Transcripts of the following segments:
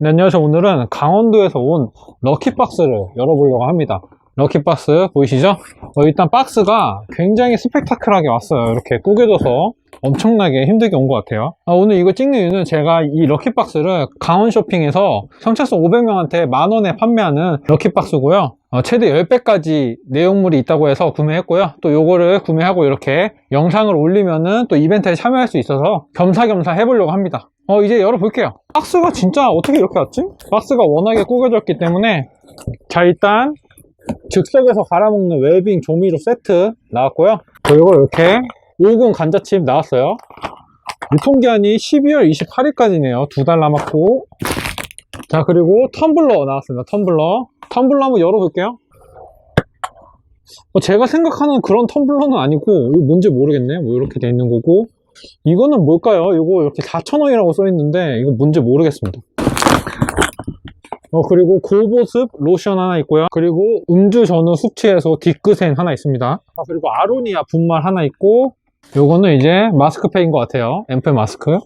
네, 안녕하세요. 오늘은 강원도에서 온 럭키박스를 열어보려고 합니다. 럭키박스 보이시죠? 어, 일단 박스가 굉장히 스펙타클하게 왔어요. 이렇게 꾸겨져서 엄청나게 힘들게 온 것 같아요. 아, 오늘 이거 찍는 이유는 제가 이 럭키박스를 강원 쇼핑에서 선착순 500명한테 만원에 판매하는 럭키박스고요. 어, 최대 10배까지 내용물이 있다고 해서 구매했고요. 또 요거를 구매하고 이렇게 영상을 올리면은 또 이벤트에 참여할 수 있어서 겸사겸사 해보려고 합니다. 어, 이제 열어볼게요. 박스가 진짜 어떻게 이렇게 왔지? 박스가 워낙에 꾸겨졌기 때문에 자, 일단 즉석에서 갈아먹는 웰빙 조미료 세트 나왔고요. 그리고 이렇게 50 감자칩 나왔어요. 유통기한이 12월 28일까지네요. 두 달 남았고. 자, 그리고 텀블러 나왔습니다. 텀블러. 텀블러 한번 열어볼게요. 어, 제가 생각하는 그런 텀블러는 아니고, 이거 뭔지 모르겠네. 뭐 이렇게 돼 있는 거고. 이거는 뭘까요? 이거 이렇게 4,000원이라고 써 있는데, 이거 뭔지 모르겠습니다. 어, 그리고 고보습 로션 하나 있고요. 그리고 음주 전후 숙취해소 디크센 하나 있습니다. 아, 그리고 아로니아 분말 하나 있고, 요거는 이제 마스크팩인 것 같아요. 앰플 마스크.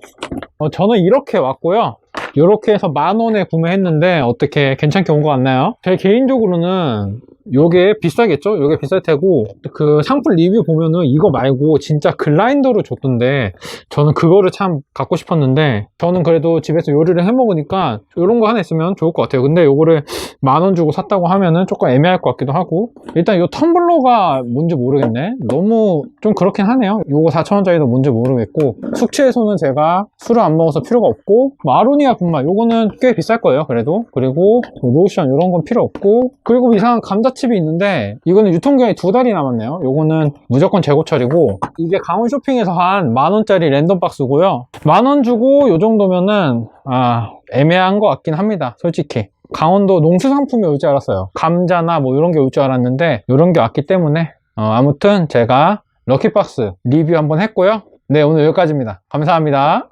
어, 저는 이렇게 왔고요. 이렇게 해서 만 원에 구매했는데 어떻게 괜찮게 온 것 같나요? 제 개인적으로는 요게 비싸겠죠? 요게 비쌀 테고 그 상품 리뷰 보면은 이거 말고 진짜 글라인더로 줬던데 저는 그거를 참 갖고 싶었는데 저는 그래도 집에서 요리를 해 먹으니까 이런 거 하나 있으면 좋을 것 같아요. 근데 요거를 만 원 주고 샀다고 하면은 조금 애매할 것 같기도 하고 일단 요 텀블러가 뭔지 모르겠네. 너무 좀 그렇긴 하네요. 요거 4,000원짜리도 뭔지 모르겠고 숙취해소는 제가 술을 안 먹어서 필요가 없고 마로니아 분말 요거는 꽤 비쌀 거예요. 그래도 그리고 로션 이런 건 필요 없고 그리고 이상한 감자 칩이 있는데 이거는 유통기한이 두 달이 남았네요. 요거는 무조건 재고 처리고 이게 강원 쇼핑에서 한 만 원짜리 랜덤 박스고요. 만 원 주고 요 정도면은 아 애매한 것 같긴 합니다. 솔직히. 강원도 농수상품이 올 줄 알았어요. 감자나 뭐 이런 게 올 줄 알았는데 이런 게 왔기 때문에 어, 아무튼 제가 럭키박스 리뷰 한번 했고요. 네 오늘 여기까지입니다. 감사합니다.